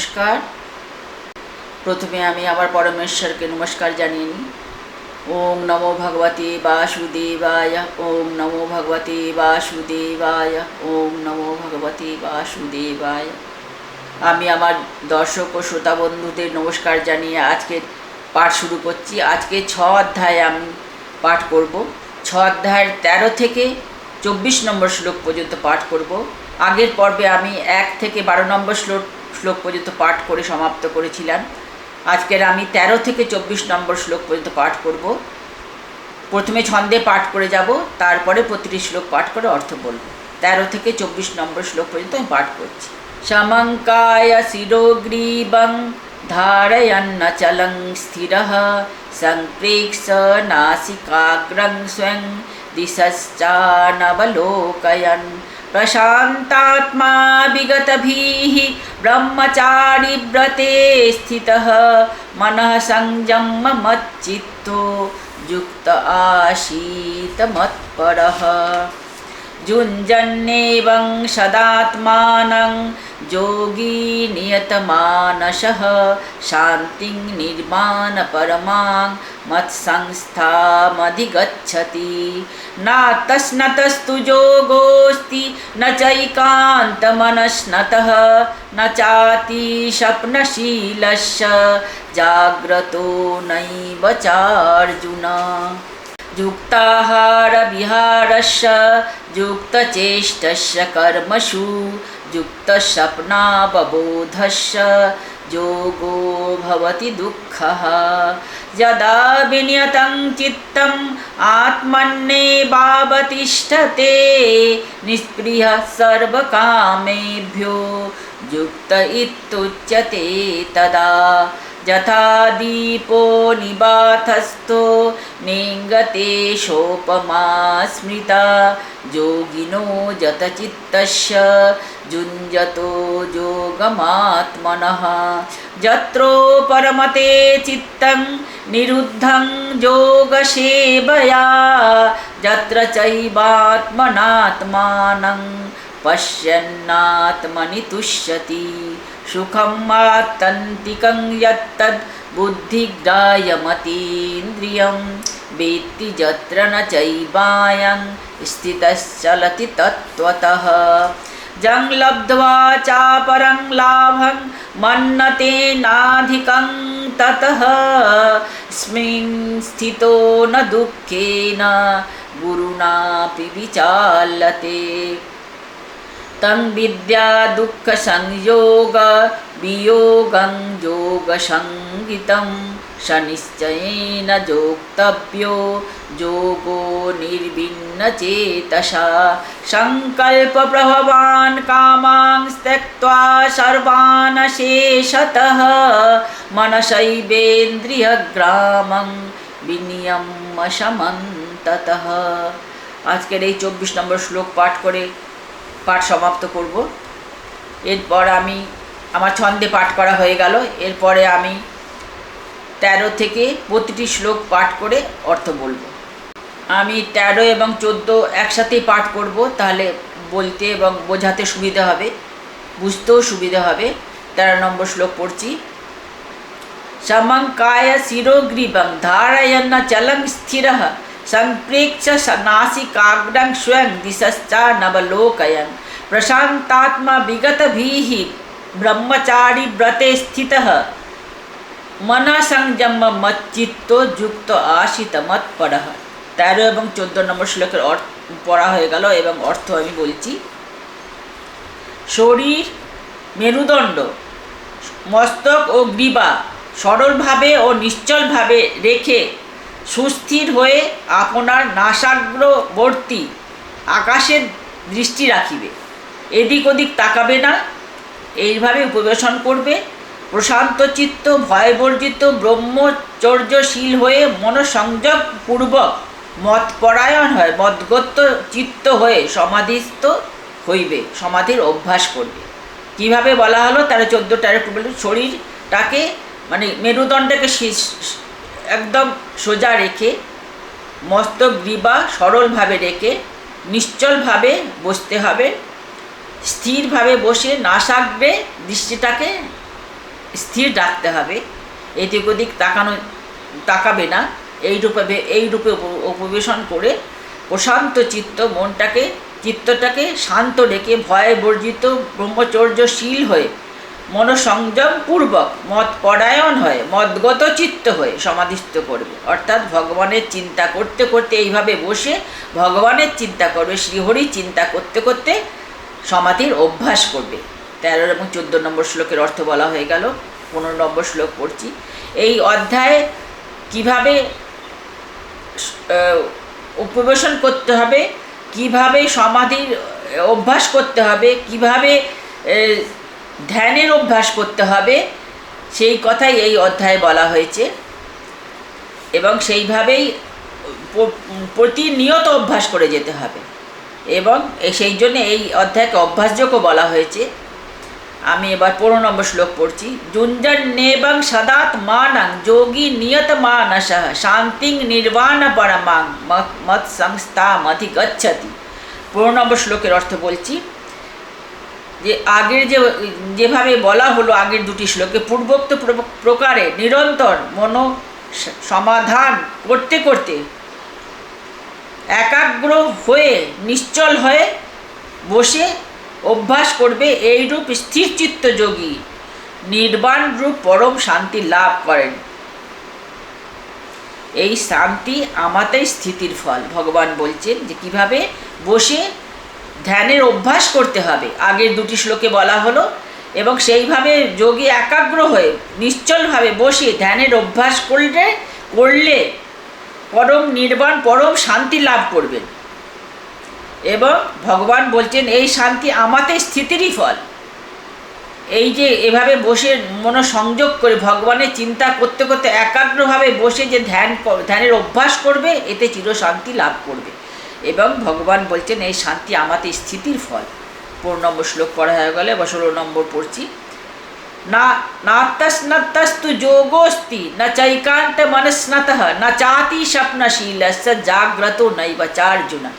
নমস্কার। প্রথমে আমি আমার পরমেশ্বরকে নমস্কার জানিয়ে নিই। ওম নমো ভগবতে বাসুদেবায়, ওম নমো ভগবতে বাসুদেবায়, ওম নমো ভগবতে বাসুদেবায়। আমি আমার দর্শক ও শ্রোতা বন্ধুদের নমস্কার জানিয়ে আজকে পাঠ শুরু করছি। আজকে ছ অধ্যায় আমি পাঠ করব। ছ অধ্যায়ের তেরো থেকে চব্বিশ নম্বর শ্লোক পর্যন্ত পাঠ করব। আগের পর্বে আমি এক থেকে বারো নম্বর শ্লোক শ্লোক পর্যন্ত পাঠ করে সমাপ্ত করেছিলাম। আজকের আমি ১৩ থেকে ২৪ নম্বর শ্লোক পর্যন্ত পাঠ করব। প্রথমে ছন্দে পাঠ করে যাব, তারপরে প্রতিটি শ্লোক পাঠ করে অর্থ বলব। ১৩ থেকে ২৪ নম্বর শ্লোক পর্যন্ত আমি পাঠ করছি। সমঙ্কায় শিরোগ্রীবং ধারয়ন্নচলং স্থির সংপ্রেক্ষ নাসিকাগ্রং স্বয়ং दिशश्चानवलोकयन्। प्रशान्तात्मा विगतभिः ब्रह्मचारिव्रते स्थितः। मनः संयममच्चित्तो युक्त आसीतमत्परः युञ्जन्नेवं सदात्मानं योगी नियतमानसः शान्तिं निर्माणपरमां मत्संस्थामधिगच्छति। नातस्नतस्तु योगोऽस्ति न चैकान्तमनस्नतः न चातिस्वप्नशीलस्य जाग्रतो नैव चार्जुन युक्ताहारविहारस्य युक्तचेष्टस्य कर्मसु युक्तस्वप्नावबोधस्य योगो भवति दुःखः। यदा विनियतं चित्तम् आत्मन्नेवावतिष्ठते निःस्पृहः सर्वकामेभ्यो युक्त इत्युच्यते तदा यथा दीपो निबाधस्थो निगते शोपमा स्मृता जोगिनो यतचित्तस्य जुञ्जतो जोगमात्मनः। जत्रो परमते चित्तं निरुद्धं योगसेवया यत्र चैवात्मनात्मानं पश्यन्नात्मनि तुष्यति सुखम् आत्यन्तिकं यत्तद् बुद्धिग्राह्यमतीन्द्रियं। वेत्ति यत्र न चैवायं स्थितश्चलति तत्त्वतः। जं लब्ध्वा चापरं लाभं मन्नतेनाधिकं ततः। स्मिन् स्थितो न दुःखेन गुरुणापि विचाल्यते तं विद्या दुःखसंयोग वियोगं योगसङ्गितं सनिश्चयेन योक्तव्यो योगो निर्भिन्नचेतसा सङ्कल्पप्रभवान् कामां त्यक्त्वा सर्वान् शेषतः मनसैवेन्द्रियग्रामं বিনিয়ম সমন্ততঃ আজকের এই চব্বিশ নম্বর শ্লোক পাঠ করে পাঠ সমাপ্ত করব। এরপর আমি, আমার ছন্দে পাঠ করা হয়ে গেল। এরপরে আমি তেরো থেকে প্রতিটি শ্লোক পাঠ করে অর্থ বলব। আমি তেরো এবং চোদ্দ একসাথেই পাঠ করব, তাহলে বলতে এবং বোঝাতে সুবিধা হবে, বুঝতেও সুবিধা হবে। তেরো নম্বর শ্লোক পড়ছি। সমঙ্কায় শিরোগ্রীবং ধারয়ন্ন চলং স্থির ಸಂಪ್ರೇಕ್ಷ ನಾಸಿಕಾಗ್ರಂ ಶ್ವಂ ದಿಶಶ್ಚ ನವಲೋಕಯನ್ ಪ್ರಶಾಂತಾತ್ಮ ವಿಗತಭೀ ಬ್ರಹ್ಮಚಾರಿ ವ್ರತೆ ಸ್ಥಿತ মন সংযম মচ্চিত্ত যুক্ত আশিত মৎপর তেরো এবং চোদ্দ নম্বর শ্লোকের অর্থ পড়া হয়ে গেল এবং অর্থ আমি বলছি। শরীর মেরুদণ্ড, মস্তক ও গ্রীবা সরলভাবে ও নিশ্চলভাবে রেখে সুস্থির হয়ে আপনার নাসাগ্রবর্তী আকাশের দৃষ্টি রাখিবে। এদিক ওদিক তাকাবে না, এইভাবে উপবেশন করবে। প্রশান্ত চিত্ত ভয়বর্জিত, ব্রহ্মচর্যশীল হয়ে মনসংযোগ পূর্বক মতপরায়ণ হয় মদগত চিত্ত হয়ে সমাধিস্থ হইবে, সমাধির অভ্যাস করবে। কীভাবে বলা হলো? তারা চোদ্দোটা একটু শরীরটাকে মানে মেরুদণ্ডকে একদম সোজা রেখে, মস্তক গ্রীবা সরলভাবে রেখে, নিশ্চলভাবে বসতে হবে। স্থিরভাবে বসে না সাকবে দৃষ্টিটাকে স্থির রাখতে হবে। এদিক ওদিক তাকানো, তাকাবে না। এই রূপে এই রূপে উপ- উপবেশন করে প্রশান্ত চিত্ত মনটাকে, চিত্তটাকে শান্ত রেখে ভয় বর্জিত ব্রহ্মচর্যশীল হয়ে মনসংযম পূর্বক মত পরায়ণ হয়ে মদগত চিত্ত হয়ে সমাধিস্থ করবে। অর্থাৎ ভগবানের চিন্তা করতে করতে এইভাবে বসে ভগবানের চিন্তা করবে, শ্রীহরি চিন্তা করতে করতে সমাধির অভ্যাস করবে। তেরো এবং চোদ্দ নম্বর শ্লোকের অর্থ বলা হয়ে গেল, পনেরো নম্বর শ্লোক পড়ছি। এই অধ্যায়ে কীভাবে উপবেশন করতে হবে, কীভাবে সমাধির, অভ্যাস করতে হবে, কীভাবে ধ্যানের অভ্যাস করতে হবে। সেই কথাই এই অধ্যায়ে বলা হয়েছে। এবং সেইভাবেই প্রতিনিয়ত অভ্যাস করে যেতে হবে। এবং সেই জন্য এই অধ্যায়কে অভ্যাসযোগ্য বলা হয়েছে। আমি এবার পনেরো নম্বর শ্লোক পড়ছি। জুঞ্জন নেবং সদাত মানং যোগী নিয়ত মানস শান্তিং নির্বাণ পরমাং মত- মত সংস্থামধি গচ্ছতি পনেরো নম্বর শ্লোকের অর্থ বলছি যে আগের যে, যেভাবে বলা হলো আগের দুটি শ্লোকে, পূর্বোক্ত প্র- প্রকারে নিরন্তর মনো সমাধান করতে করতে একাগ্র হয়ে, নিশ্চল হয়ে বসে অভ্যাস করবে, এইরূপ স্থিরচিত্ত যোগী নির্বাণ রূপ পরম শান্তি লাভ করেন। এই শান্তি আমাতেই স্থিতির ফল। ভগবান বলছেন যে কীভাবে বসে ধ্যানের অভ্যাস করতে হবে। আগের দুটি শ্লোকে বলা হলো, এবং সেইভাবে যোগী একাগ্র হয়ে নিশ্চলভাবে বসে ধ্যানের অভ্যাস করলে করলে পরম নির্বাণ, পরম শান্তি লাভ করবেন। এবং ভগবান বলছেন, এই শান্তি আমাতে স্থিতিরই ফল। এই যে এভাবে বসে মনোসংযোগ করে ভগবানের চিন্তা করতে করতে একাগ্রভাবে বসে যে ধ্যান ধ্যানের অভ্যাস করবে, এতে চিরশান্তি লাভ করবে। এবং ভগবান বলছেন, এই শান্তি আমাতে স্থিতির ফল। পনেরো নম্বর শ্লোক পড়া হয়ে গেলে বা ষোলো নম্বর পড়ছি। না নাত্তস্নত্তস্তু যোগোস্তি, ন চৈকান্ত মনস্নত, ন চাতি স্বপ্নশীল জাগ্রত নৈব চার্জুনা।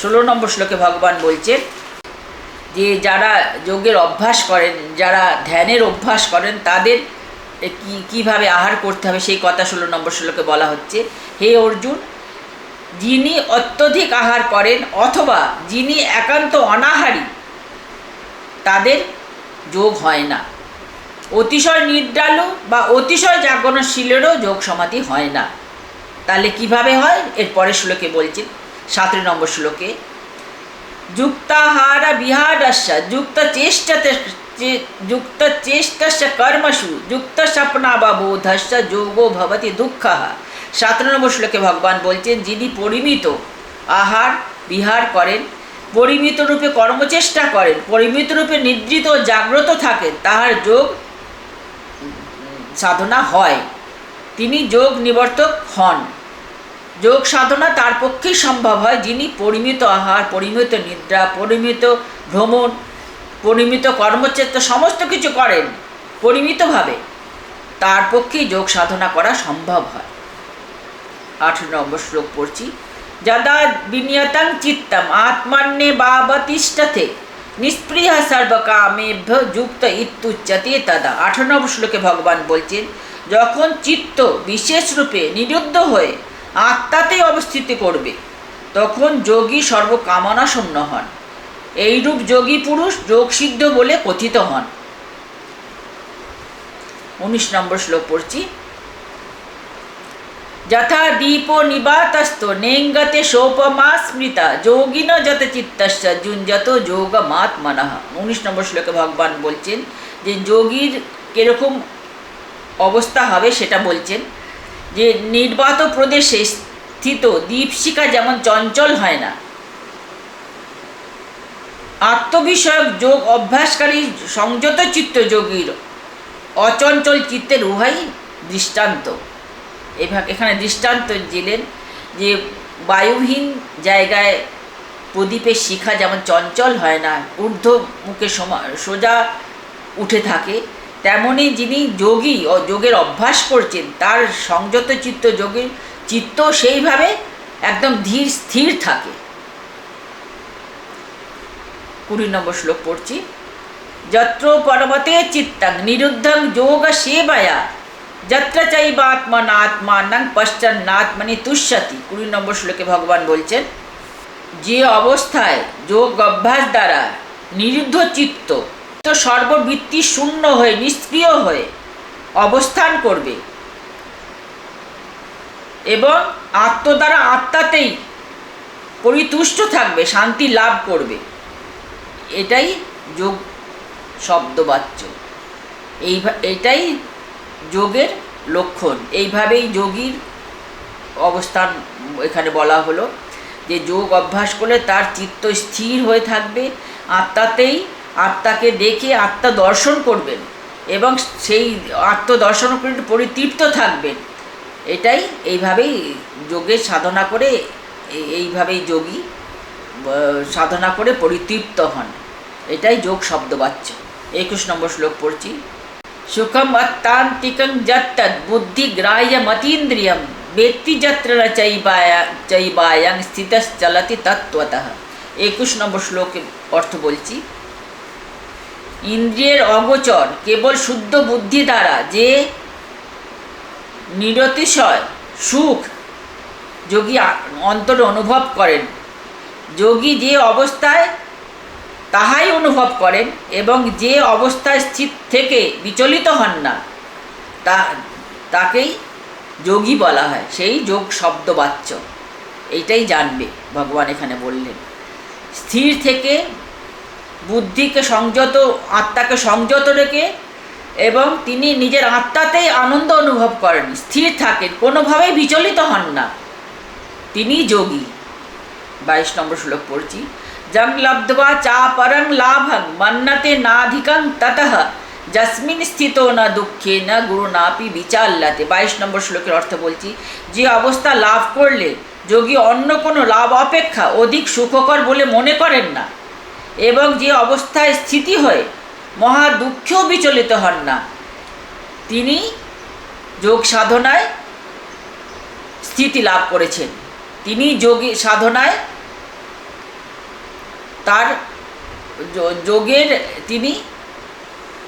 ষোলো নম্বর শ্লোকে ভগবান বলছেন যে, যারা যোগের অভ্যাস করেন, যারা ধ্যানের অভ্যাস করেন, তাদের কি, কীভাবে আহার করতে হবে, সেই কথা ষোলো নম্বর শ্লোকে বলা হচ্ছে। হে অর্জুন যিনি অত্যধিক আহার করেন অথবা যিনি একান্ত অনাহারী, তাদের যোগ হয় না। অতিশয় নির্ডালু বা অতিশয় জাগরণশীলেরও যোগ সমাধি হয় না। তাহলে কীভাবে হয়? এর পরের শ্লোকে বলছেন সতেরো নম্বর শ্লোকে। যুক্তাহার বিহারস্য যুক্ত চেষ্টতে যুক্ত চেষ্টস্য কর্মসু যুক্ত স্বপ্না বা বোধস্য যোগো ভবতি দুঃখ। সতেরো নম্বর শ্লোকে ভগবান বলছেন, যিনি পরিমিত আহার বিহার করেন, পরিমিত রূপে কর্মচেষ্টা করেন, পরিমিত রূপে নিদ্রিত জাগ্রত থাকেন, তাহার যোগ সাধনা হয়। তিনি যোগ নিবর্তক হন। যোগ সাধনা তার পক্ষেই সম্ভব হয়। যিনি পরিমিত আহার, পরিমিত নিদ্রা, পরিমিত ভ্রমণ, পরিমিত কর্মচেত্র সমস্ত কিছু করেন পরিমিতভাবে, তার পক্ষেই যোগ সাধনা করা সম্ভব হয়। আঠেরো নম্বর শ্লোক পড়ছি। যদা বিনিয়তং চিত্তম আত্মান্যে বাবতিষ্ঠতে নিষ্পৃহ সর্বকামেভ্য যুক্ত ইত্যুচ্যতে তদা। আঠারো নম্বর শ্লোকে ভগবান বলছেন, যখন চিত্ত বিশেষ রূপে নিরুদ্ধ হয়ে আত্মাতে অবস্থিতি করবে, তখন যোগী সর্বকামনা শূন্য হন। এইরূপ যোগী পুরুষ যোগসিদ্ধ বলে কথিত হন। উনিশ নম্বর শ্লোক পড়ছি। যথা দীপ নিবাতস্ত নেঙ্গতে সোপমা স্মৃতা, যোগিন যত চিত্তস্য যুঞ্জত যোগ মাত মনঃ উনিশ নম্বর শ্লোকে ভগবান বলছেন যে, যোগীর কীরকম অবস্থা হবে সেটা বলছেন যে, নির্বাত প্রদেশে স্থিত দীপশিকা যেমন চঞ্চল হয় না, আত্মবিষয়ক যোগ অভ্যাসকারী সংযত চিত্ত যোগীর অচঞ্চল চিত্তের উহাই দৃষ্টান্ত। এভাবে এখানে দৃষ্টান্ত দিলেন যে বায়ুহীন জায়গায় প্রদীপের শিখা যেমন চঞ্চল হয় না, ঊর্ধ্ব মুখে সোজা উঠে থাকে, তেমনি যিনি যোগী ও যোগের অভ্যাস করছেন, তার সংযত চিত্ত যোগীর চিত্ত সেইভাবে একদম ধীর, স্থির থাকে। কুড়ি নম্বর শ্লোক পড়ছি। যত্র পরমতে চিত্তং নিরুদ্ধং যোগ সেবায়া যত্র চৈবাত্মন আত্মানাং পশ্চান্নাত্মনি তুষ্যতি। কুড়ি নম্বর শ্লোকে ভগবান বলছেন, যে অবস্থায় যোগ অভ্যাস দ্বারা নিরুদ্ধ চিত্ত, তো সর্ববৃত্তি শূন্য হয়ে, নিষ্ক্রিয় হয়ে অবস্থান করবে এবং আত্ম দ্বারা আত্মাতেই পরিতুষ্ট থাকবে, শান্তি লাভ করবে। এটাই যোগ শব্দবাচ্য। এই এটাই যোগের লক্ষণ। এইভাবেই যোগীর অবস্থান এখানে বলা হলো যে যোগ অভ্যাস করলে তার চিত্ত স্থির হয়ে থাকবে, আত্মাতেই আত্মাকে দেখে আত্মা দর্শন করবেন এবং সেই আত্মদর্শন পরিতৃপ্ত থাকবেন। এটাই এইভাবেই যোগের সাধনা করে এইভাবেই যোগী সাধনা করে পরিতৃপ্ত হন। এটাই যোগ শব্দ শব্দবাচ্য। একুশ নম্বর শ্লোক পড়ছি। যত্তদ বুদ্ধি গ্রাহ্য মতীন্দ্রিয়ম ব্যক্তি যত্র ন চৈবায়া চৈবায়াং স্থিতশ্চলতি তত্ত্বতঃ একুশ নম্বর শ্লোকে অর্থ বলছি ইন্দ্রিয়ের অগোচর কেবল শুদ্ধ বুদ্ধি দ্বারা যে নিরতিশয় সুখ যোগী অন্তরে অনুভব করেন যোগী যে অবস্থায় তাহাই অনুভব করেন এবং যে অবস্থায় স্থিত থেকে বিচলিত হন না, তা, তাকেই যোগী বলা হয়। সেই যোগ শব্দবাচ্য এইটাই জানবে, ভগবান এখানে বললেন। স্থির থেকে বুদ্ধিকে সংযত, আত্মাকে সংযত রেখে এবং তিনি নিজের আত্মাতেই আনন্দ অনুভব করেন। স্থির থাকেন, কোনোভাবেই বিচলিত হন না। তিনি যোগী। বাইশ নম্বর শ্লোক পড়ছি। জং লব্ধবা চা পরং লাভং মন্নতে নাধিকং ততঃ যস্মিন স্থিত না দুঃখে না গুরু নাপি বিচাল্লাতে বাইশ নম্বর শ্লোকের অর্থ বলছি, যে অবস্থা লাভ করলে, যোগী অন্য কোনো লাভ অপেক্ষা অধিক সুখকর বলে মনে করেন না। এবং যে অবস্থায় স্থিতি হয়ে, মহা দুঃখেও বিচলিত হন না। তিনি যোগ সাধনায় স্থিতি লাভ করেছেন। তিনি যোগী সাধনায় তার যোগের তিনি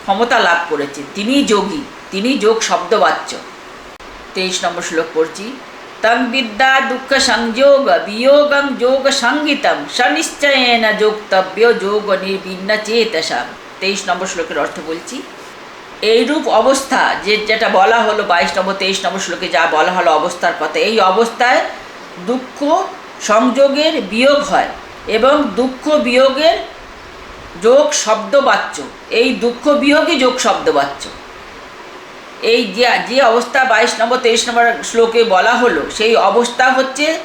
ক্ষমতা লাভ করেছেন। তিনি যোগী তিনি যোগ শব্দবাচ্য। তেইশ নম্বর শ্লোক পড়ছি তং বিদ্যা দুঃখ সংযোগ, বিয়োগং যোগ সঙ্গীতম সনিশ্চয়েন যোগতব্য যোগ নির্বিন্ন চেতসাম। তেইশ নম্বর শ্লোকের অর্থ বলছি, এইরূপ অবস্থা যে, যেটা বলা হলো বাইশ নম্বর, তেইশ নম্বর শ্লোকে যা বলা হলো অবস্থার কথা এই অবস্থায় দুঃখ সংযোগের বিয়োগ হয়। এবং দুঃখ বিয়োগের যোগ শব্দবাচ্য এই দুঃখ বিয়োগই যোগ শব্দবাচ্য এই যে যে অবস্থা বাইশ নম্বর, তেইশ নম্বর শ্লোকে বলা হলো, সেই অবস্থা হচ্ছে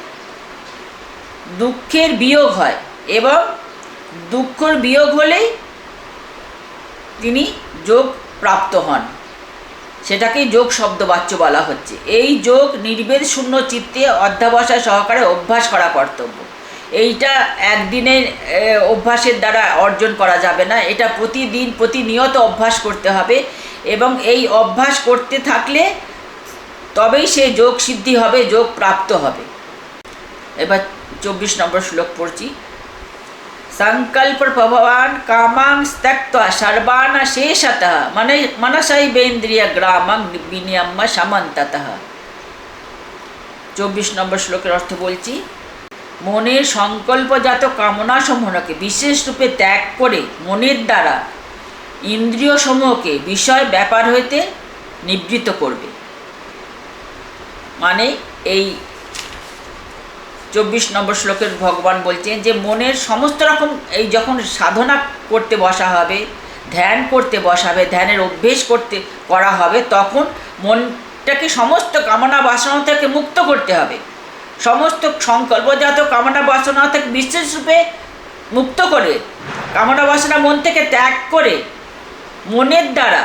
দুঃখের বিয়োগ হয় এবং দুঃখর বিয়োগ হলেই তিনি যোগ প্রাপ্ত হন। সেটাকেই যোগ শব্দবাচ্য বলা হচ্ছে। এই যোগ নির্বেদ শূন্য চিত্তে অধ্যাবসায় সহকারে অভ্যাস করা কর্তব্য। এইটা একদিনের এ, অভ্যাসের দ্বারা অর্জন করা যাবে না। এটা প্রতিদিন প্রতিনিয়ত অভ্যাস করতে হবে এবং এই অভ্যাস করতে থাকলে তবেই সে যোগ সিদ্ধি হবে যোগ প্রাপ্ত হবে। এবার চব্বিশ নম্বর শ্লোক পড়ছি। সংকল্প প্রভবান কামাং ত্যক্তা সর্বান শেষত। মানে মনসৈবেন্দ্রিয় গ্রামং বিনিয়ম্য সমন্তত। চব্বিশ নম্বর শ্লোকের অর্থ বলছি মনের সংকল্পজাত কামনা সমূহকে বিশেষ রূপে ত্যাগ করে মনের দ্বারা ইন্দ্রিয় সমূহকে বিষয় ব্যাপার হইতে নিবৃত্ত করবে। মানে এই চব্বিশ নম্বর শ্লোকের ভগবান বলছেন যে, মনের সমস্ত রকম এই যখন সাধনা করতে বসা হবে, ধ্যান করতে বসাবে ধ্যানের অভ্যেস করতে করা হবে, তখন মনটাকে সমস্ত কামনা বাসনা থেকে মুক্ত করতে হবে। সমস্ত সংকল্পজাত কামনা বাসনা থেকে বিশেষ রূপে মুক্ত করে, কামনা বাসনা মন থেকে ত্যাগ করে, মনের দ্বারা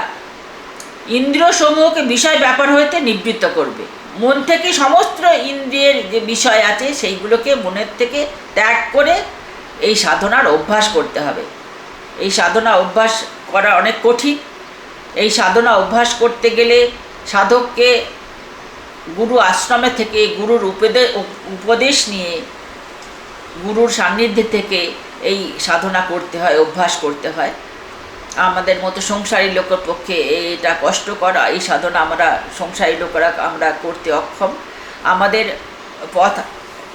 ইন্দ্রিয় সমূহকে বিষয় ব্যাপার হইতে নিবৃত্ত করবে। মন থেকে সমস্ত ইন্দ্রিয়ের যে বিষয় আছে, সেইগুলোকে মনের থেকে ত্যাগ করে এই সাধনার অভ্যাস করতে হবে। এই সাধনা অভ্যাস করা অনেক কঠিন। এই সাধনা অভ্যাস করতে গেলে সাধককে গুরু আশ্রমে থেকে গুরুর উপদে, উপদেশ নিয়ে গুরুর সান্নিধ্যে থেকে এই সাধনা করতে হয়, অভ্যাস করতে হয়। আমাদের মতো সংসারী লোকের পক্ষে এটা কষ্টকর। এই সাধনা আমরা, সংসারী লোকেরা আমরা করতে অক্ষম। আমাদের পথ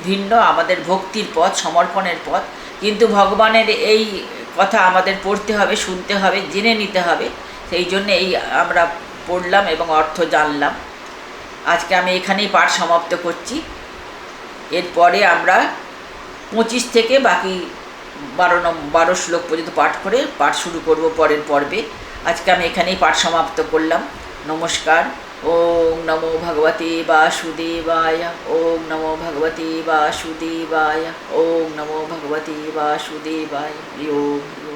ভিন্ন, আমাদের ভক্তির পথ, সমর্পণের পথ। কিন্তু ভগবানের এই কথা আমাদের পড়তে হবে, শুনতে হবে, জেনে নিতে হবে। সেই জন্য এই আমরা পড়লাম এবং অর্থ জানলাম। আজকে আমি এখানেই পাঠ সমাপ্ত করছি। এরপরে আমরা পঁচিশ থেকে বাকি বারো নম্বর বারো শ্লোক পর্যন্ত পাঠ করে পাঠ শুরু করব পরের পর্বে। আজকে আমি এখানেই পাঠ সমাপ্ত করলাম। নমস্কার। ওম নমো ভগবতে বাসুদেবায়। ওম নমো ভগবতে বাসুদেবায়। ওম নমো ভগবতে বাসুদেবায়। ওম।